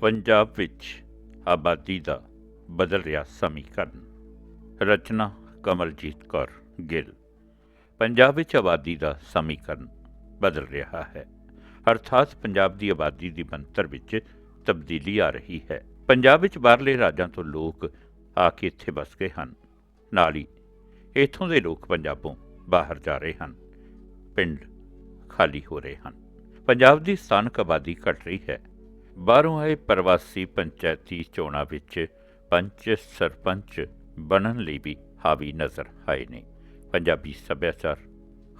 ਪੰਜਾਬ ਵਿੱਚ ਆਬਾਦੀ ਦਾ ਬਦਲ ਰਿਹਾ ਸਮੀਕਰਨ। ਰਚਨਾ ਕਮਲਜੀਤ ਕੌਰ ਗਿੱਲ। ਪੰਜਾਬ ਵਿੱਚ ਆਬਾਦੀ ਦਾ ਸਮੀਕਰਨ ਬਦਲ ਰਿਹਾ ਹੈ। ਅਰਥਾਤ ਪੰਜਾਬ ਦੀ ਆਬਾਦੀ ਦੀ ਬਣਤਰ ਵਿੱਚ ਤਬਦੀਲੀ ਆ ਰਹੀ ਹੈ। ਪੰਜਾਬ ਵਿੱਚ ਬਾਹਰਲੇ ਰਾਜਾਂ ਤੋਂ ਲੋਕ ਆ ਕੇ ਇੱਥੇ ਵਸ ਗਏ ਹਨ। ਨਾਲ ਹੀ ਇੱਥੋਂ ਦੇ ਲੋਕ ਪੰਜਾਬੋਂ ਬਾਹਰ ਜਾ ਰਹੇ ਹਨ। ਪਿੰਡ ਖਾਲੀ ਹੋ ਰਹੇ ਹਨ। ਪੰਜਾਬ ਦੀ ਸਥਾਨਕ ਆਬਾਦੀ ਘਟ ਰਹੀ ਹੈ। ਬਾਹਰੋਂ ਆਏ ਪ੍ਰਵਾਸੀ ਪੰਚਾਇਤੀ ਚੋਣਾਂ ਵਿੱਚ ਪੰਚ ਸਰਪੰਚ ਬਣਨ ਲਈ ਵੀ ਹਾਵੀ ਨਜ਼ਰ ਆਏ ਨੇ। ਪੰਜਾਬੀ ਸੱਭਿਆਚਾਰ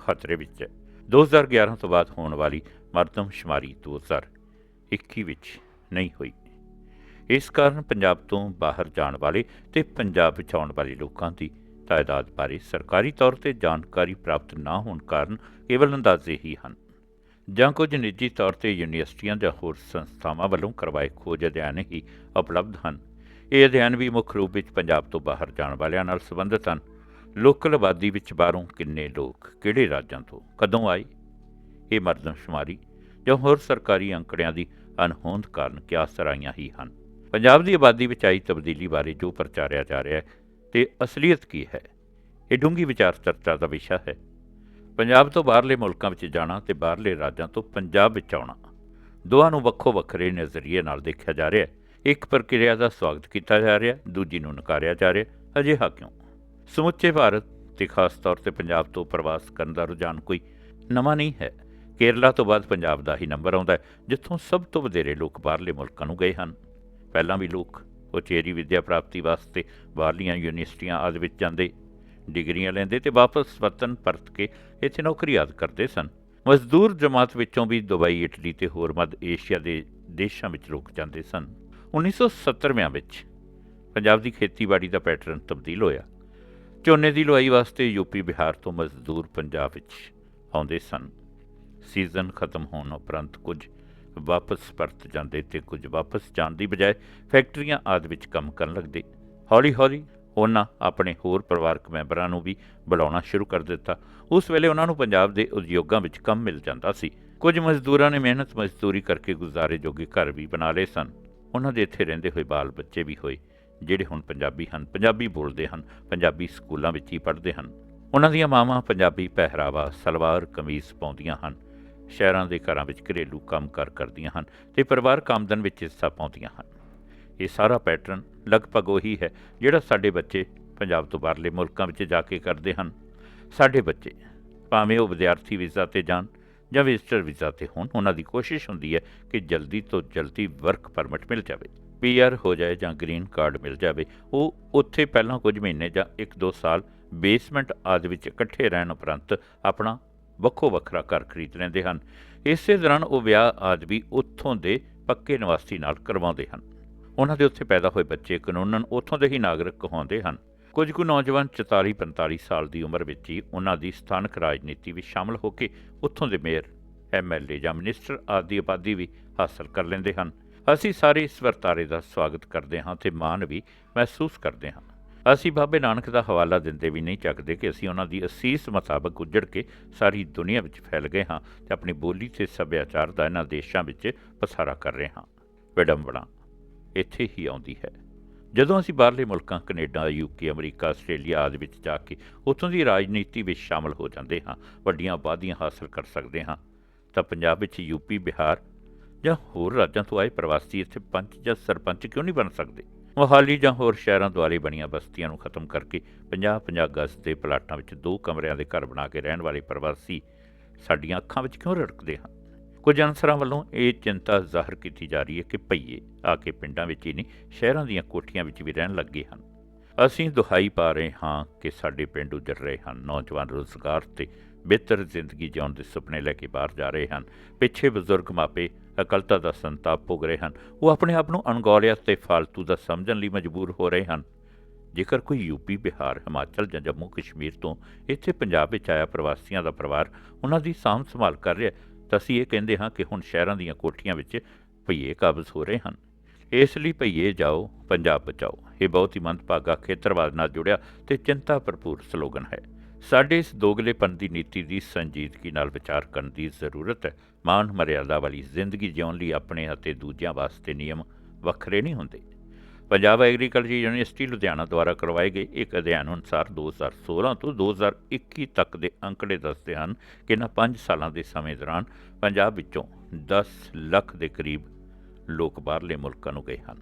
ਖਤਰੇ ਵਿੱਚ। ਹੈ 2011 ਤੋਂ ਬਾਅਦ ਹੋਣ ਵਾਲੀ ਮਰਦਮਸ਼ੁਮਾਰੀ 2021 ਵਿੱਚ ਨਹੀਂ ਹੋਈ। ਇਸ ਕਾਰਨ ਪੰਜਾਬ ਤੋਂ ਬਾਹਰ ਜਾਣ ਵਾਲੇ ਤੇ ਪੰਜਾਬ ਵਿੱਚ ਆਉਣ ਵਾਲੇ ਲੋਕਾਂ ਦੀ ਤਾਦਾਦ ਬਾਰੇ ਸਰਕਾਰੀ ਤੌਰ ਤੇ ਜਾਣਕਾਰੀ ਪ੍ਰਾਪਤ ਨਾ ਹੋਣ ਕਾਰਨ ਕੇਵਲ ਅੰਦਾਜ਼ੇ ਹੀ ਹਨ। ਜਾਂ ਕੁਝ ਨਿੱਜੀ ਤੌਰ ਤੇ ਯੂਨੀਵਰਸਿਟੀਆਂ ਜਾਂ ਹੋਰ ਸੰਸਥਾਵਾਂ ਵੱਲੋਂ ਕਰਵਾਏ ਖੋਜ ਅਧਿਐਨ ਹੀ ਉਪਲਬਧ ਹਨ। ਇਹ ਅਧਿਐਨ ਵੀ ਮੁੱਖ ਰੂਪ ਵਿੱਚ ਪੰਜਾਬ ਤੋਂ ਬਾਹਰ ਜਾਣ ਵਾਲਿਆਂ ਨਾਲ ਸੰਬੰਧਿਤ ਹਨ। ਲੋਕਲ ਆਬਾਦੀ ਵਿੱਚ ਬਾਹਰੋਂ ਕਿੰਨੇ ਲੋਕ ਕਿਹੜੇ ਰਾਜਾਂ ਤੋਂ ਕਦੋਂ ਆਏ? ਇਹ ਮਰਦਮਸ਼ੁਮਾਰੀ ਜਾਂ ਹੋਰ ਸਰਕਾਰੀ ਅੰਕੜਿਆਂ ਦੀ ਅਣਹੋਂਦ ਕਾਰਨ ਕਿਆਸ ਸਰਾਈਆਂ ਹੀ ਹਨ? ਪੰਜਾਬ ਦੀ ਆਬਾਦੀ ਵਿੱਚ ਆਈ ਤਬਦੀਲੀ ਬਾਰੇ ਜੋ ਪ੍ਰਚਾਰਿਆ ਜਾ ਰਿਹਾ ਹੈ ਤੇ ਅਸਲੀਅਤ ਕੀ ਹੈ? ਇਹ ਡੂੰਘੀ ਵਿਚਾਰ ਚਰਚਾ ਦਾ ਵਿਸ਼ਾ ਹੈ। ਪੰਜਾਬ ਤੋਂ ਬਾਹਰਲੇ ਮੁਲਕਾਂ ਵਿੱਚ ਜਾਣਾ ਤੇ ਬਾਹਰਲੇ ਰਾਜਾਂ ਤੋਂ ਪੰਜਾਬ ਵਿੱਚ ਆਉਣਾ। ਦੋਹਾਂ ਨੂੰ ਵੱਖੋ ਵੱਖਰੇ ਨਜ਼ਰੀਏ ਨਾਲ ਦੇਖਿਆ ਜਾ ਰਿਹਾ ਹੈ। ਇੱਕ ਪ੍ਰਕਿਰਿਆ ਦਾ ਸਵਾਗਤ ਕੀਤਾ ਜਾ ਰਿਹਾ, ਦੂਜੀ ਨੂੰ ਨਕਾਰਿਆ ਜਾ ਰਿਹਾ, ਅਜਿਹਾ ਕਿਉਂ? ਸਮੁੱਚੇ ਭਾਰਤ ਤੇ ਖਾਸ ਤੌਰ ਤੇ ਪੰਜਾਬ ਤੋਂ ਪ੍ਰਵਾਸ ਕਰਨ ਦਾ ਰੁਝਾਨ ਕੋਈ ਨਵਾਂ ਨਹੀਂ ਹੈ। ਕੇਰਲਾ ਤੋਂ ਬਾਅਦ ਪੰਜਾਬ ਦਾ ਹੀ ਨੰਬਰ ਆਉਂਦਾ ਹੈ, ਜਿੱਥੋਂ ਸਭ ਤੋਂ ਵਧੇਰੇ ਲੋਕ ਬਾਹਰਲੇ ਮੁਲਕਾਂ ਨੂੰ ਗਏ ਹਨ। ਪਹਿਲਾਂ ਵੀ ਲੋਕ ਉਚੇਰੀ ਵਿੱਦਿਆ ਪ੍ਰਾਪਤੀ ਵਾਸਤੇ ਬਾਹਰਲੀਆਂ ਯੂਨੀਵਰਸਿਟੀਆਂ ਆਦਿ ਵਿੱਚ ਜਾਂਦੇ ਡਿਗਰੀਆਂ ਲੈਂਦੇ ਤੇ ਵਾਪਸ ਵਤਨ ਪਰਤ ਕੇ ਇੱਥੇ ਨੌਕਰੀ ਆਦ ਕਰਦੇ ਸਨ। ਮਜ਼ਦੂਰ ਜਮਾਤ ਵਿੱਚੋਂ ਵੀ ਦੁਬਈ, ਇਟਲੀ ਤੇ ਹੋਰ ਮੱਧ ਏਸ਼ੀਆ ਦੇ ਦੇਸ਼ਾਂ ਵਿੱਚ ਲੋਕ ਜਾਂਦੇ ਸਨ। 1970ਵਿਆਂ ਵਿੱਚ ਪੰਜਾਬ ਦੀ ਖੇਤੀਬਾੜੀ ਦਾ ਪੈਟਰਨ ਤਬਦੀਲ ਹੋਇਆ। ਝੋਨੇ ਦੀ ਲੁਆਈ ਵਾਸਤੇ ਯੂਪੀ ਬਿਹਾਰ ਤੋਂ ਮਜ਼ਦੂਰ ਪੰਜਾਬ ਵਿੱਚ ਆਉਂਦੇ ਸਨ। ਸੀਜ਼ਨ ਖਤਮ ਹੋਣ ਉਪਰੰਤ ਕੁਝ ਵਾਪਸ ਪਰਤ ਜਾਂਦੇ ਤੇ ਕੁਝ ਵਾਪਸ ਜਾਣ ਦੀ ਬਜਾਏ ਫੈਕਟਰੀਆਂ ਆਦਿ ਵਿੱਚ ਕੰਮ ਕਰਨ ਲੱਗਦੇ। ਹੌਲੀ-ਹੌਲੀ ਉਹਨਾਂ ਆਪਣੇ ਹੋਰ ਪਰਿਵਾਰਕ ਮੈਂਬਰਾਂ ਨੂੰ ਵੀ ਬੁਲਾਉਣਾ ਸ਼ੁਰੂ ਕਰ ਦਿੱਤਾ। ਉਸ ਵੇਲੇ ਉਹਨਾਂ ਨੂੰ ਪੰਜਾਬ ਦੇ ਉਦਯੋਗਾਂ ਵਿੱਚ ਕੰਮ ਮਿਲ ਜਾਂਦਾ ਸੀ। ਕੁਝ ਮਜ਼ਦੂਰਾਂ ਨੇ ਮਿਹਨਤ ਮਜ਼ਦੂਰੀ ਕਰਕੇ ਗੁਜ਼ਾਰੇ ਜੋਗੇ ਘਰ ਵੀ ਬਣਾ ਲਏ ਸਨ। ਉਹਨਾਂ ਦੇ ਇੱਥੇ ਰਹਿੰਦੇ ਹੋਏ ਬਾਲ ਬੱਚੇ ਵੀ ਹੋਏ, ਜਿਹੜੇ ਹੁਣ ਪੰਜਾਬੀ ਹਨ। ਪੰਜਾਬੀ ਬੋਲਦੇ ਹਨ, ਪੰਜਾਬੀ ਸਕੂਲਾਂ ਵਿੱਚ ਹੀ ਪੜ੍ਹਦੇ ਹਨ। ਉਹਨਾਂ ਦੀਆਂ ਮਾਵਾਂ ਪੰਜਾਬੀ ਪਹਿਰਾਵਾ, ਸਲਵਾਰ ਕਮੀਜ਼ ਪਾਉਂਦੀਆਂ ਹਨ। ਸ਼ਹਿਰਾਂ ਦੇ ਘਰਾਂ ਵਿੱਚ ਘਰੇਲੂ ਕੰਮਕਾਰ ਕਰਦੀਆਂ ਹਨ ਤੇ ਪਰਿਵਾਰਕ ਆਮਦਨ ਵਿੱਚ ਹਿੱਸਾ ਪਾਉਂਦੀਆਂ ਹਨ। ਇਹ ਸਾਰਾ ਪੈਟਰਨ ਲਗਭਗ ਉਹੀ ਹੈ ਜਿਹੜਾ ਸਾਡੇ ਬੱਚੇ ਪੰਜਾਬ ਤੋਂ ਬਾਹਰਲੇ ਮੁਲਕਾਂ ਵਿੱਚ ਜਾ ਕੇ ਕਰਦੇ ਹਨ। ਸਾਡੇ ਬੱਚੇ ਭਾਵੇਂ ਉਹ ਵਿਦਿਆਰਥੀ ਵੀਜ਼ਾ ਤੇ ਜਾਣ ਜਾਂ ਵਿਜ਼ਟਰ ਵੀਜ਼ਾ ਤੇ ਹੋਣ, ਉਹਨਾਂ ਦੀ ਕੋਸ਼ਿਸ਼ ਹੁੰਦੀ ਹੈ ਕਿ ਜਲਦੀ ਤੋਂ ਜਲਦੀ ਵਰਕ ਪਰਮਿਟ ਮਿਲ ਜਾਵੇ ਪੀਆਰ ਹੋ ਜਾਏ ਜਾਂ ਗ੍ਰੀਨ ਕਾਰਡ ਮਿਲ ਜਾਵੇ, ਉਹ ਉੱਥੇ ਪਹਿਲਾਂ ਕੁਝ ਮਹੀਨੇ ਜਾਂ 1-2 ਸਾਲ ਬੇਸਮੈਂਟ ਆਦਿ ਵਿੱਚ ਇਕੱਠੇ ਰਹਿਣ ਉਪਰੰਤ ਆਪਣਾ ਵੱਖੋ ਵੱਖਰਾ ਘਰ ਖਰੀਦ ਲੈਂਦੇ ਹਨ। ਇਸੇ ਦੌਰਾਨ ਉਹ ਵਿਆਹ ਆਦਿ ਵੀ ਉੱਥੋਂ ਦੇ ਪੱਕੇ ਨਿਵਾਸੀ ਨਾਲ ਕਰਵਾਉਂਦੇ ਹਨ। ਉਹਨਾਂ ਦੇ ਉੱਥੇ ਪੈਦਾ ਹੋਏ ਬੱਚੇ ਕਾਨੂੰਨਨ ਉੱਥੋਂ ਦੇ ਹੀ ਨਾਗਰਿਕ ਕਹਾਉਂਦੇ ਹਨ। ਕੁਝ ਕੁ ਨੌਜਵਾਨ 44-45 ਸਾਲ ਦੀ ਉਮਰ ਵਿੱਚ ਹੀ ਉਹਨਾਂ ਦੀ ਸਥਾਨਕ ਰਾਜਨੀਤੀ ਵਿੱਚ ਸ਼ਾਮਲ ਹੋ ਕੇ ਉੱਥੋਂ ਦੇ ਮੇਅਰ ਐਮਐਲਏ ਜਾਂ ਮਿਨਿਸਟਰ ਆਦਿ ਉਪਾਧੀ ਵੀ ਹਾਸਲ ਕਰ ਲੈਂਦੇ ਹਨ। ਅਸੀਂ ਸਾਰੇ ਇਸ ਵਰਤਾਰੇ ਦਾ ਸਵਾਗਤ ਕਰਦੇ ਹਾਂ ਤੇ ਮਾਣ ਵੀ ਮਹਿਸੂਸ ਕਰਦੇ ਹਾਂ। ਅਸੀਂ ਬਾਬੇ ਨਾਨਕ ਦਾ ਹਵਾਲਾ ਦਿੰਦੇ ਵੀ ਨਹੀਂ ਚੱਕਦੇ ਕਿ ਅਸੀਂ ਉਹਨਾਂ ਦੀ ਅਸੀਸ ਮੁਤਾਬਕ ਉੱਜੜ ਕੇ ਸਾਰੀ ਦੁਨੀਆ ਵਿੱਚ ਫੈਲ ਗਏ ਹਾਂ ਤੇ ਆਪਣੀ ਬੋਲੀ ਤੇ ਸੱਭਿਆਚਾਰ ਦਾ ਇਹਨਾਂ ਦੇਸ਼ਾਂ ਵਿੱਚ ਪਸਾਰਾ ਕਰ ਰਹੇ ਹਾਂ। ਵਿਡੰਬਣਾ ਇੱਥੇ ਹੀ ਆਉਂਦੀ ਹੈ। ਜਦੋਂ ਅਸੀਂ ਬਾਹਰਲੇ ਮੁਲਕਾਂ, ਕੈਨੇਡਾ, ਯੂਕੇ, ਅਮਰੀਕਾ, ਆਸਟ੍ਰੇਲੀਆ ਆਦਿ ਵਿੱਚ ਜਾ ਕੇ ਉੱਥੋਂ ਦੀ ਰਾਜਨੀਤੀ ਵਿੱਚ ਸ਼ਾਮਲ ਹੋ ਜਾਂਦੇ ਹਾਂ, ਵੱਡੀਆਂ ਆਬਾਦੀਆਂ ਹਾਸਲ ਕਰ ਸਕਦੇ ਹਾਂ, ਤਾਂ ਪੰਜਾਬ ਵਿੱਚ ਯੂਪੀ ਬਿਹਾਰ ਜਾਂ ਹੋਰ ਰਾਜਾਂ ਤੋਂ ਆਏ ਪ੍ਰਵਾਸੀ ਇੱਥੇ ਪੰਚ ਜਾਂ ਸਰਪੰਚ ਕਿਉਂ ਨਹੀਂ ਬਣ ਸਕਦੇ? ਮੋਹਾਲੀ ਜਾਂ ਹੋਰ ਸ਼ਹਿਰਾਂ ਦੁਆਲੇ ਬਣੀਆਂ ਬਸਤੀਆਂ ਨੂੰ ਖਤਮ ਕਰਕੇ 50-50 ਗਜ਼ ਦੇ ਪਲਾਟਾਂ ਵਿੱਚ ਦੋ ਕਮਰਿਆਂ ਦੇ ਘਰ ਬਣਾ ਕੇ ਰਹਿਣ ਵਾਲੇ ਪ੍ਰਵਾਸੀ ਸਾਡੀਆਂ ਅੱਖਾਂ ਵਿੱਚ ਕਿਉਂ ਰੜਕਦੇ ਹਨ? ਕੁਝ ਅਨਸਰਾਂ ਵੱਲੋਂ ਇਹ ਚਿੰਤਾ ਜ਼ਾਹਰ ਕੀਤੀ ਜਾ ਰਹੀ ਹੈ ਕਿ ਭਈਏ ਆ ਕੇ ਪਿੰਡਾਂ ਵਿੱਚ ਹੀ ਨਹੀਂ, ਸ਼ਹਿਰਾਂ ਦੀਆਂ ਕੋਠੀਆਂ ਵਿੱਚ ਵੀ ਰਹਿਣ ਲੱਗੇ ਹਨ। ਅਸੀਂ ਦੁਹਾਈ ਪਾ ਰਹੇ ਹਾਂ ਕਿ ਸਾਡੇ ਪਿੰਡ ਉਜੜ ਰਹੇ ਹਨ। ਨੌਜਵਾਨ ਰੋਜ਼ਗਾਰ ਤੇ ਬਿਹਤਰ ਜ਼ਿੰਦਗੀ ਜਿਉਣ ਦੇ ਸੁਪਨੇ ਲੈ ਕੇ ਬਾਹਰ ਜਾ ਰਹੇ ਹਨ। ਪਿੱਛੇ ਬਜ਼ੁਰਗ ਮਾਪੇ ਅਕਲਤਾ ਦਾ ਸੰਤਾਪ ਭੋਗ ਰਹੇ ਹਨ। ਉਹ ਆਪਣੇ ਆਪ ਨੂੰ ਅਣਗੌਲਿਆ ਤੇ ਫਾਲਤੂ ਦਾ ਸਮਝਣ ਲਈ ਮਜਬੂਰ ਹੋ ਰਹੇ ਹਨ। ਜੇਕਰ ਕੋਈ ਯੂਪੀ ਬਿਹਾਰ, ਹਿਮਾਚਲ ਜਾਂ ਜੰਮੂ ਕਸ਼ਮੀਰ ਤੋਂ ਇੱਥੇ ਪੰਜਾਬ ਵਿੱਚ ਆਇਆ ਪ੍ਰਵਾਸੀਆਂ ਦਾ ਪਰਿਵਾਰ ਉਹਨਾਂ ਦੀ ਸਾਂਭ ਸੰਭਾਲ ਕਰ ਰਿਹਾ ਤਾਂ ਅਸੀਂ ਇਹ ਕਹਿੰਦੇ ਹਾਂ ਕਿ ਹੁਣ ਸ਼ਹਿਰਾਂ ਦੀਆਂ ਕੋਠੀਆਂ ਵਿੱਚ ਭਈਏ ਕਾਬਜ਼ ਹੋ ਰਹੇ ਹਨ। ਇਸ ਲਈ ਭਈਏ ਜਾਓ, ਪੰਜਾਬ ਬਚਾਓ। ਇਹ ਬਹੁਤ ਹੀ ਮੰਦਭਾਗਾ ਖੇਤਰਵਾਦ ਨਾਲ ਜੁੜਿਆ ਤੇ ਚਿੰਤਾ ਭਰਪੂਰ ਸਲੋਗਨ ਹੈ। ਸਾਡੇ ਇਸ ਦੋਗਲੇਪਨ ਦੀ ਨੀਤੀ ਦੀ ਸੰਜੀਦਗੀ ਨਾਲ ਵਿਚਾਰ ਕਰਨ ਦੀ ਜ਼ਰੂਰਤ ਹੈ। ਮਾਨ ਮਰਿਆਦਾ ਵਾਲੀ ਜ਼ਿੰਦਗੀ ਜਿਉਣ ਲਈ ਆਪਣੇ ਅਤੇ ਦੂਜਿਆਂ ਵਾਸਤੇ ਨਿਯਮ ਵੱਖਰੇ ਨਹੀਂ ਹੁੰਦੇ। ਪੰਜਾਬ ਐਗਰੀਕਲਚਰ ਯੂਨੀਵਰਸਿਟੀ ਲੁਧਿਆਣਾ ਦੁਆਰਾ ਕਰਵਾਏ ਗਏ ਇੱਕ ਅਧਿਐਨ ਅਨੁਸਾਰ 2016 ਤੋਂ 2021 ਤੱਕ ਦੇ ਅੰਕੜੇ ਦੱਸਦੇ ਹਨ ਕਿ ਇਹਨਾਂ 5 ਸਾਲਾਂ ਦੇ ਸਮੇਂ ਦੌਰਾਨ ਪੰਜਾਬ ਵਿੱਚੋਂ 10 ਲੱਖ ਦੇ ਕਰੀਬ ਲੋਕ ਬਾਹਰਲੇ ਮੁਲਕਾਂ ਨੂੰ ਗਏ ਹਨ।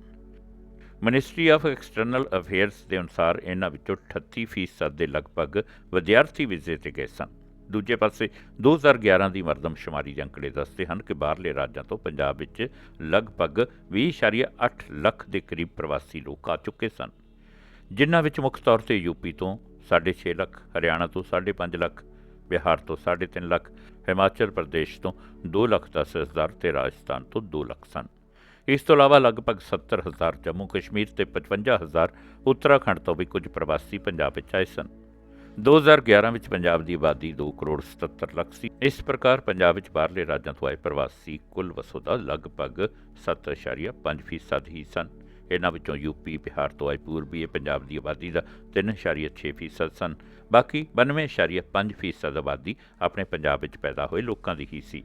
ਮਿਨਿਸਟਰੀ ਆਫ ਐਕਸਟਰਨਲ ਅਫੇਅਰਸ ਦੇ ਅਨੁਸਾਰ ਇਹਨਾਂ ਵਿੱਚੋਂ 38% ਦੇ ਲਗਭਗ ਵਿਦਿਆਰਥੀ ਵੀਜ਼ੇ ਤੇ ਗਏ ਸਨ। ਦੂਜੇ ਪਾਸੇ 2011 ਦੀ ਮਰਦਮਸ਼ੁਮਾਰੀ ਦੇ ਅੰਕੜੇ ਦੱਸਦੇ ਹਨ ਕਿ ਬਾਹਰਲੇ ਰਾਜਾਂ ਤੋਂ ਪੰਜਾਬ ਵਿੱਚ ਲਗਭਗ 20.8 ਲੱਖ ਦੇ ਕਰੀਬ ਪ੍ਰਵਾਸੀ ਲੋਕ ਆ ਚੁੱਕੇ ਸਨ। ਜਿਨ੍ਹਾਂ ਵਿੱਚ ਮੁੱਖ ਤੌਰ ਤੇ ਯੂਪੀ ਤੋਂ 6.5 ਲੱਖ, ਹਰਿਆਣਾ ਤੋਂ 5.5 ਲੱਖ, ਬਿਹਾਰ ਤੋਂ 3.5 ਲੱਖ, ਹਿਮਾਚਲ ਪ੍ਰਦੇਸ਼ ਤੋਂ 2 ਲੱਖ ਦਸ ਹਜ਼ਾਰ ਤੇ ਰਾਜਸਥਾਨ ਤੋਂ 2 ਲੱਖ ਸਨ। ਇਸ ਤੋਂ ਇਲਾਵਾ ਲਗਭਗ 70000 ਜੰਮੂ ਕਸ਼ਮੀਰ ਤੇ 55000 ਉੱਤਰਾਖੰਡ ਤੋਂ ਵੀ ਕੁਝ ਪ੍ਰਵਾਸੀ ਪੰਜਾਬ ਵਿੱਚ ਆਏ ਸਨ। 2011 ਵਿੱਚ ਪੰਜਾਬ ਦੀ ਆਬਾਦੀ 2 ਕਰੋੜ 77 ਲੱਖ ਸੀ। ਇਸ ਪ੍ਰਕਾਰ ਪੰਜਾਬ ਵਿੱਚ ਬਾਹਰਲੇ ਰਾਜਾਂ ਤੋਂ ਆਏ ਪ੍ਰਵਾਸੀ ਕੁੱਲ ਵਸੋਂ ਦਾ ਲਗਭਗ 7.5% ਹੀ ਸਨ। ਇਹਨਾਂ ਵਿੱਚੋਂ ਯੂਪੀ ਬਿਹਾਰ ਤੋਂ ਆਏ ਪੂਰਬੀ ਪੰਜਾਬ ਦੀ ਆਬਾਦੀ ਦਾ 3.6% ਸਨ। ਬਾਕੀ 92.5% ਆਬਾਦੀ ਆਪਣੇ ਪੰਜਾਬ ਵਿੱਚ ਪੈਦਾ ਹੋਏ ਲੋਕਾਂ ਦੀ ਹੀ ਸੀ।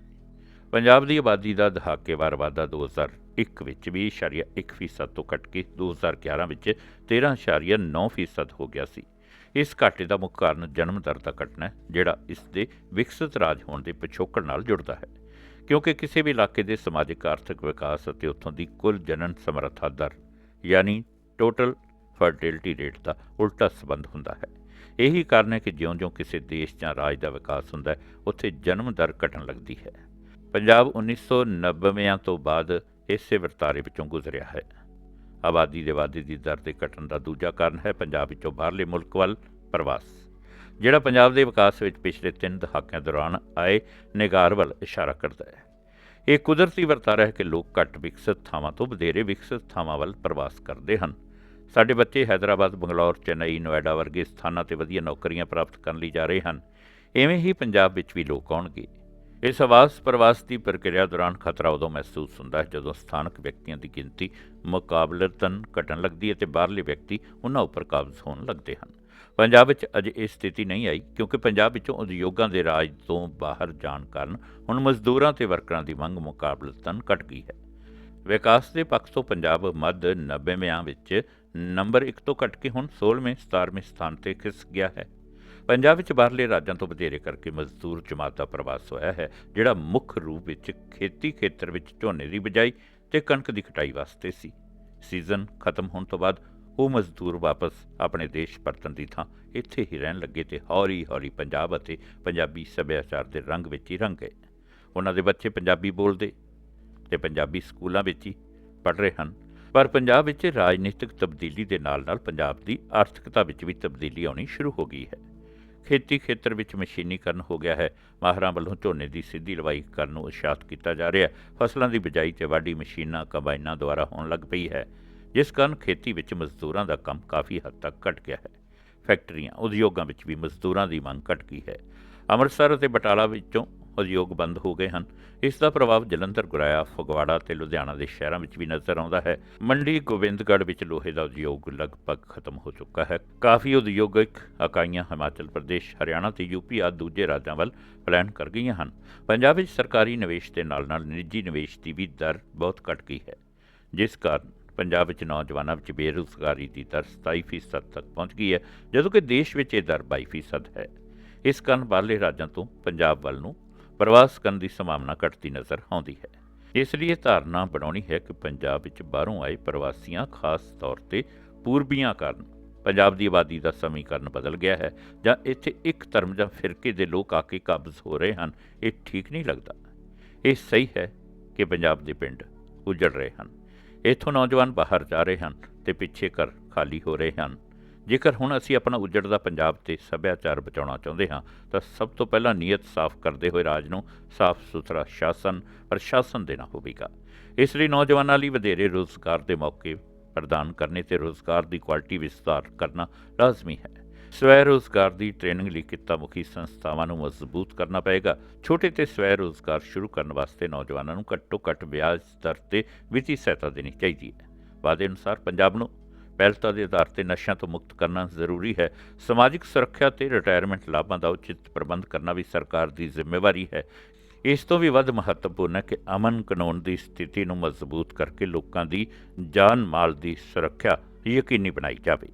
ਪੰਜਾਬ ਦੀ ਆਬਾਦੀ ਦਾ ਦਹਾਕੇਵਾਰ ਵਾਧਾ 2001 ਵਿੱਚ 20.1% ਤੋਂ ਘਟ ਕੇ 2011 ਵਿੱਚ 13.9% ਹੋ ਗਿਆ ਸੀ। ਇਸ ਘਾਟੇ ਦਾ ਮੁੱਖ ਕਾਰਨ ਜਨਮ ਦਰ ਦਾ ਘਟਨਾ ਹੈ, ਜਿਹੜਾ ਇਸ ਦੇ ਵਿਕਸਿਤ ਰਾਜ ਹੋਣ ਦੇ ਪਿਛੋਕੜ ਨਾਲ ਜੁੜਦਾ ਹੈ। ਕਿਉਂਕਿ ਕਿਸੇ ਵੀ ਇਲਾਕੇ ਦੇ ਸਮਾਜਿਕ, ਆਰਥਿਕ ਵਿਕਾਸ ਅਤੇ ਉੱਥੋਂ ਦੀ ਕੁੱਲ ਜਨਨ ਸਮਰੱਥਾ ਦਰ, ਯਾਨੀ ਟੋਟਲ ਫਰਟੀਲਿਟੀ ਰੇਟ ਦਾ ਉਲਟਾ ਸੰਬੰਧ ਹੁੰਦਾ ਹੈ। ਇਹੀ ਕਾਰਨ ਹੈ ਕਿ ਜਿਉਂ-ਜਿਉਂ ਕਿਸੇ ਦੇਸ਼ ਜਾਂ ਰਾਜ ਦਾ ਵਿਕਾਸ ਹੁੰਦਾ ਹੈ, ਉੱਥੇ ਜਨਮ ਦਰ ਘਟਣ ਲੱਗਦੀ ਹੈ। ਪੰਜਾਬ 1990ਵਿਆਂ ਤੋਂ ਬਾਅਦ ਇਸੇ ਵਰਤਾਰੇ ਵਿੱਚੋਂ ਗੁਜ਼ਰਿਆ ਹੈ। ਆਬਾਦੀ ਦੇ ਵਾਧੇ ਦੀ ਦਰ ਦੇ ਘਟਣ ਦਾ ਦੂਜਾ ਕਾਰਨ ਹੈ ਪੰਜਾਬ ਵਿੱਚੋਂ ਬਾਹਰਲੇ ਮੁਲਕ ਵੱਲ ਪ੍ਰਵਾਸ, ਜਿਹੜਾ ਪੰਜਾਬ ਦੇ ਵਿਕਾਸ ਵਿੱਚ ਪਿਛਲੇ ਤਿੰਨ ਦਹਾਕਿਆਂ ਦੌਰਾਨ ਆਏ ਨਿਗਾਰ ਵੱਲ ਇਸ਼ਾਰਾ ਕਰਦਾ ਹੈ। ਇਹ ਕੁਦਰਤੀ ਵਰਤਾਰਾ ਹੈ ਕਿ ਲੋਕ ਘੱਟ ਵਿਕਸਿਤ ਥਾਵਾਂ ਤੋਂ ਵਧੇਰੇ ਵਿਕਸਿਤ ਥਾਵਾਂ ਵੱਲ ਪ੍ਰਵਾਸ ਕਰਦੇ ਹਨ। ਸਾਡੇ ਬੱਚੇ ਹైదరాబాద్ ਬੰਗਲੌਰ, ਚੇਨਈ, ਨੋਇਡਾ ਵਰਗੇ ਸਥਾਨਾਂ ਤੇ ਵਧੀਆ ਨੌਕਰੀਆਂ ਪ੍ਰਾਪਤ ਕਰਨ ਲਈ ਜਾ ਰਹੇ ਹਨ। ਇਵੇਂ ਹੀ ਪੰਜਾਬ ਵਿੱਚ ਵੀ ਲੋਕ ਆਉਣਗੇ। ਇਸ ਆਵਾਸ ਪ੍ਰਵਾਸ ਦੀ ਪ੍ਰਕਿਰਿਆ ਦੌਰਾਨ ਖਤਰਾ ਉਦੋਂ ਮਹਿਸੂਸ ਹੁੰਦਾ ਹੈ ਜਦੋਂ ਸਥਾਨਕ ਵਿਅਕਤੀਆਂ ਦੀ ਗਿਣਤੀ ਮੁਕਾਬਲਤਨ ਘਟਣ ਲੱਗਦੀ ਹੈ ਤੇ ਬਾਹਰਲੇ ਵਿਅਕਤੀ ਉਹਨਾਂ ਉੱਪਰ ਕਾਬਜ਼ ਹੋਣ ਲੱਗਦੇ ਹਨ। ਪੰਜਾਬ ਵਿੱਚ ਅਜੇ ਇਹ ਸਥਿਤੀ ਨਹੀਂ ਆਈ, ਕਿਉਂਕਿ ਪੰਜਾਬ ਵਿੱਚੋਂ ਉਦਯੋਗਾਂ ਦੇ ਰਾਜ ਤੋਂ ਬਾਹਰ ਜਾਣ ਕਾਰਨ ਹੁਣ ਮਜ਼ਦੂਰਾਂ ਤੇ ਵਰਕਰਾਂ ਦੀ ਮੰਗ ਮੁਕਾਬਲਤਨ ਘਟ ਗਈ ਹੈ। ਵਿਕਾਸ ਦੇ ਪੱਖ ਤੋਂ ਪੰਜਾਬ ਮੱਧ 90ਵਿਆਂ ਵਿੱਚ ਨੰਬਰ 1 ਤੋਂ ਘਟ ਕੇ ਹੁਣ 16ਵੇਂ 17ਵੇਂ ਸਥਾਨ ਤੇ ਖਿਸ ਗਿਆ ਹੈ। ਪੰਜਾਬ ਵਿੱਚ ਬਾਹਰਲੇ ਰਾਜਾਂ ਤੋਂ ਵਧੇਰੇ ਕਰਕੇ ਮਜ਼ਦੂਰ ਜਮਾਤ ਦਾ ਪ੍ਰਵਾਸ ਹੋਇਆ ਹੈ, ਜਿਹੜਾ ਮੁੱਖ ਰੂਪ ਵਿੱਚ ਖੇਤੀ ਖੇਤਰ ਵਿੱਚ ਝੋਨੇ ਦੀ ਬਿਜਾਈ ਤੇ ਕਣਕ ਦੀ ਕਟਾਈ ਵਾਸਤੇ ਸੀ। ਸੀਜ਼ਨ ਖਤਮ ਹੋਣ ਤੋਂ ਬਾਅਦ ਉਹ ਮਜ਼ਦੂਰ ਵਾਪਸ ਆਪਣੇ ਦੇਸ਼ ਪਰਤਣ ਦੀ ਥਾਂ ਇੱਥੇ ਹੀ ਰਹਿਣ ਲੱਗੇ ਤੇ ਹੌਲੀ-ਹੌਲੀ ਪੰਜਾਬ ਅਤੇ ਪੰਜਾਬੀ ਸੱਭਿਆਚਾਰ ਦੇ ਰੰਗ ਵਿੱਚ ਹੀ ਰੰਗ ਗਏ। ਉਹਨਾਂ ਦੇ ਬੱਚੇ ਪੰਜਾਬੀ ਬੋਲਦੇ ਤੇ ਪੰਜਾਬੀ ਸਕੂਲਾਂ ਵਿੱਚ ਹੀ ਪੜ੍ਹ ਰਹੇ ਹਨ। ਪਰ ਪੰਜਾਬ ਵਿੱਚ ਰਾਜਨੀਤਿਕ ਤਬਦੀਲੀ ਦੇ ਨਾਲ-ਨਾਲ ਪੰਜਾਬ ਦੀ ਆਰਥਿਕਤਾ ਵਿੱਚ ਵੀ ਤਬਦੀਲੀ ਆਉਣੀ ਸ਼ੁਰੂ ਹੋ ਗਈ ਹੈ। ਖੇਤੀ ਖੇਤਰ ਵਿੱਚ ਮਸ਼ੀਨੀਕਰਨ ਹੋ ਗਿਆ ਹੈ। ਮਾਹਰਾਂ ਵੱਲੋਂ ਝੋਨੇ ਦੀ ਸਿੱਧੀ ਲਵਾਈ ਕਰਨ ਨੂੰ ਉਤਸ਼ਾਹਿਤ ਕੀਤਾ ਜਾ ਰਿਹਾ ਹੈ। ਫਸਲਾਂ ਦੀ ਬਿਜਾਈ ਤੇ ਵਾਢੀ ਮਸ਼ੀਨਾਂ ਕੰਬਾਈਨਾਂ ਦੁਆਰਾ ਹੋਣ ਲੱਗ ਪਈ ਹੈ, ਜਿਸ ਕਾਰਨ ਖੇਤੀ ਵਿੱਚ ਮਜ਼ਦੂਰਾਂ ਦਾ ਕੰਮ ਕਾਫੀ ਹੱਦ ਤੱਕ ਘਟ ਗਿਆ ਹੈ। ਫੈਕਟਰੀਆਂ, ਉਦਯੋਗਾਂ ਵਿੱਚ ਵੀ ਮਜ਼ਦੂਰਾਂ ਦੀ ਮੰਗ ਘਟ ਗਈ ਹੈ। ਅੰਮ੍ਰਿਤਸਰ ਅਤੇ ਬਟਾਲਾ ਵਿੱਚੋਂ ਉਦਯੋਗ ਬੰਦ ਹੋ ਗਏ ਹਨ। ਇਸ ਦਾ ਪ੍ਰਭਾਵ ਜਲੰਧਰ, ਗੁਰਾਇਆ, ਫਗਵਾੜਾ ਤੇ ਲੁਧਿਆਣਾ ਦੇ ਸ਼ਹਿਰਾਂ ਵਿੱਚ ਵੀ ਨਜ਼ਰ ਆਉਂਦਾ ਹੈ। ਮੰਡੀ ਗੋਬਿੰਦਗੜ੍ਹ ਵਿੱਚ ਲੋਹੇ ਦਾ ਉਦਯੋਗ ਲਗਭਗ ਖਤਮ ਹੋ ਚੁੱਕਾ ਹੈ। ਕਾਫੀ ਉਦਯੋਗਿਕ ਇਕਾਈਆਂ ਹਿਮਾਚਲ ਪ੍ਰਦੇਸ਼, ਹਰਿਆਣਾ ਤੇ ਯੂਪੀ ਆਦਿ ਦੂਜੇ ਰਾਜਾਂ ਵੱਲ ਪਲਾਨ ਕਰ ਗਈਆਂ ਹਨ। ਪੰਜਾਬ ਵਿੱਚ ਸਰਕਾਰੀ ਨਿਵੇਸ਼ ਦੇ ਨਾਲ-ਨਾਲ ਨਿੱਜੀ ਨਿਵੇਸ਼ ਦੀ ਵੀ ਦਰ ਬਹੁਤ ਘਟ ਗਈ ਹੈ। ਜਿਸ ਕਾਰਨ ਪੰਜਾਬ ਵਿੱਚ ਨੌਜਵਾਨਾਂ ਵਿੱਚ ਬੇਰੁਜ਼ਗਾਰੀ ਦੀ ਦਰ 27% ਤੱਕ ਪਹੁੰਚ ਗਈ ਹੈ, ਜਦੋਂ ਕਿ ਦੇਸ਼ ਵਿੱਚ ਇਹ ਦਰ 22% ਹੈ। ਇਸ ਕਾਰਨ ਬਾਹਰਲੇ ਰਾਜਾਂ ਤੋਂ ਪੰਜਾਬ ਵੱਲ ਨੂੰ ਪ੍ਰਵਾਸ ਕਰਨ ਦੀ ਸੰਭਾਵਨਾ ਘਟਦੀ ਨਜ਼ਰ ਆਉਂਦੀ ਹੈ। ਇਸ ਲਈ ਇਹ ਧਾਰਨਾ ਬਣਾਉਣੀ ਹੈ ਕਿ ਪੰਜਾਬ ਵਿੱਚ ਬਾਹਰੋਂ ਆਏ ਪ੍ਰਵਾਸੀਆਂ, ਖਾਸ ਤੌਰ ਤੇ ਪੂਰਬੀਆਂ ਕਾਰਨ ਪੰਜਾਬ ਦੀ ਆਬਾਦੀ ਦਾ ਸਮੀਕਰਨ ਬਦਲ ਗਿਆ ਹੈ ਜਾਂ ਇੱਥੇ ਇੱਕ ਧਰਮ ਜਾਂ ਫਿਰਕੇ ਦੇ ਲੋਕ ਆ ਕੇ ਕਾਬਜ਼ ਹੋ ਰਹੇ ਹਨ, ਇਹ ਠੀਕ ਨਹੀਂ ਲੱਗਦਾ। ਇਹ ਸਹੀ ਹੈ ਕਿ ਪੰਜਾਬ ਦੇ ਪਿੰਡ ਉਜੜ ਰਹੇ ਹਨ। ਇੱਥੋਂ ਨੌਜਵਾਨ ਬਾਹਰ ਜਾ ਰਹੇ ਹਨ ਤੇ ਪਿੱਛੇ ਘਰ ਖਾਲੀ ਹੋ ਰਹੇ ਹਨ। ਜੇਕਰ ਹੁਣ ਅਸੀਂ ਆਪਣਾ ਉਜੜਦਾ ਪੰਜਾਬ ਤੇ ਸੱਭਿਆਚਾਰ ਬਚਾਉਣਾ ਚਾਹੁੰਦੇ ਹਾਂ, ਤਾਂ ਸਭ ਤੋਂ ਪਹਿਲਾਂ ਨੀਅਤ ਸਾਫ਼ ਕਰਦੇ ਹੋਏ ਰਾਜ ਨੂੰ ਸਾਫ਼ ਸੁਥਰਾ ਸ਼ਾਸਨ, ਪ੍ਰਸ਼ਾਸਨ ਦੇਣਾ ਹੋਵੇਗਾ। ਇਸ ਲਈ ਨੌਜਵਾਨਾਂ ਲਈ ਵਧੇਰੇ ਰੋਜ਼ਗਾਰ ਦੇ ਮੌਕੇ ਪ੍ਰਦਾਨ ਕਰਨੇ ਤੇ ਰੋਜ਼ਗਾਰ ਦੀ ਕੁਆਲਿਟੀ ਵਿਸਤਾਰ ਕਰਨਾ ਲਾਜ਼ਮੀ ਹੈ। ਸਵੈ ਰੋਜ਼ਗਾਰ ਦੀ ਟ੍ਰੇਨਿੰਗ ਲਈ ਕਿੱਤਾ ਮੁਖੀ ਸੰਸਥਾਵਾਂ ਨੂੰ ਮਜ਼ਬੂਤ ਕਰਨਾ ਪਏਗਾ। ਛੋਟੇ ਤੇ ਸਵੈ ਰੋਜ਼ਗਾਰ ਸ਼ੁਰੂ ਕਰਨ ਵਾਸਤੇ ਨੌਜਵਾਨਾਂ ਨੂੰ ਘੱਟੋ ਘੱਟ ਵਿਆਜ ਦਰ ਤੇ ਵਿੱਤੀ ਸਹਾਇਤਾ ਦੇਣੀ ਚਾਹੀਦੀ ਹੈ। ਵਾਅਦੇ ਅਨੁਸਾਰ ਪੰਜਾਬ ਨੂੰ ਪਹਿਲਤਾ ਦੇ ਆਧਾਰ ਤੇ ਨਸ਼ਿਆਂ ਤੋਂ ਮੁਕਤ ਕਰਨਾ ਜ਼ਰੂਰੀ ਹੈ। ਸਮਾਜਿਕ ਸੁਰੱਖਿਆ ਤੇ ਰਿਟਾਇਰਮੈਂਟ ਲਾਭਾਂ ਦਾ ਉਚਿਤ ਪ੍ਰਬੰਧ ਕਰਨਾ ਵੀ ਸਰਕਾਰ ਦੀ ਜ਼ਿੰਮੇਵਾਰੀ ਹੈ। ਇਸ ਤੋਂ ਵੀ ਵੱਧ ਮਹੱਤਵਪੂਰਨ ਹੈ ਕਿ ਅਮਨ ਕਾਨੂੰਨ ਦੀ ਸਥਿਤੀ ਨੂੰ ਮਜ਼ਬੂਤ ਕਰਕੇ ਲੋਕਾਂ ਦੀ ਜਾਨ ਮਾਲ ਦੀ ਸੁਰੱਖਿਆ ਯਕੀਨੀ ਬਣਾਈ ਜਾਵੇ।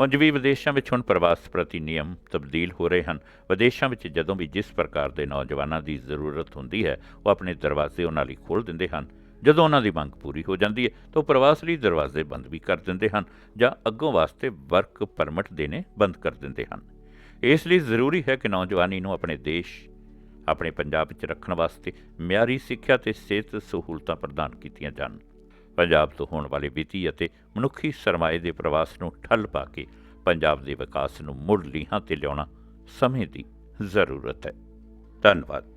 ਉਂਝ ਵੀ ਵਿਦੇਸ਼ਾਂ ਵਿੱਚ ਹੁਣ ਪ੍ਰਵਾਸ ਪ੍ਰਤੀ ਨਿਯਮ ਤਬਦੀਲ ਹੋ ਰਹੇ ਹਨ। ਵਿਦੇਸ਼ਾਂ ਵਿੱਚ ਜਦੋਂ ਵੀ ਜਿਸ ਪ੍ਰਕਾਰ ਦੇ ਨੌਜਵਾਨਾਂ ਦੀ ਜ਼ਰੂਰਤ ਹੁੰਦੀ ਹੈ, ਉਹ ਆਪਣੇ ਦਰਵਾਜ਼ੇ ਉਹਨਾਂ ਲਈ ਖੋਲ੍ਹ ਦਿੰਦੇ ਹਨ। ਜਦੋਂ ਉਹਨਾਂ ਦੀ ਮੰਗ ਪੂਰੀ ਹੋ ਜਾਂਦੀ ਹੈ, ਤਾਂ ਉਹ ਪ੍ਰਵਾਸ ਲਈ ਦਰਵਾਜ਼ੇ ਬੰਦ ਵੀ ਕਰ ਦਿੰਦੇ ਹਨ ਜਾਂ ਅੱਗੋਂ ਵਾਸਤੇ ਵਰਕ ਪਰਮਿਟ ਦੇਣੇ ਬੰਦ ਕਰ ਦਿੰਦੇ ਹਨ। ਇਸ ਲਈ ਜ਼ਰੂਰੀ ਹੈ ਕਿ ਨੌਜਵਾਨੀ ਨੂੰ ਆਪਣੇ ਦੇਸ਼, ਆਪਣੇ ਪੰਜਾਬ ਵਿੱਚ ਰੱਖਣ ਵਾਸਤੇ ਮਿਆਰੀ ਸਿੱਖਿਆ ਤੇ ਸਿਹਤ ਸਹੂਲਤਾਂ ਪ੍ਰਦਾਨ ਕੀਤੀਆਂ ਜਾਣ। ਪੰਜਾਬ ਤੋਂ ਹੋਣ ਵਾਲੇ ਵਿੱਤੀ ਅਤੇ ਮਨੁੱਖੀ ਸਰਮਾਏ ਦੇ ਪ੍ਰਵਾਸ ਨੂੰ ਠੱਲ ਪਾ ਕੇ ਪੰਜਾਬ ਦੇ ਵਿਕਾਸ ਨੂੰ ਮੁੜ ਲੀਹਾਂ ਤੇ ਲਿਆਉਣਾ ਸਮੇਂ ਦੀ ਜ਼ਰੂਰਤ ਹੈ। ਧੰਨਵਾਦ।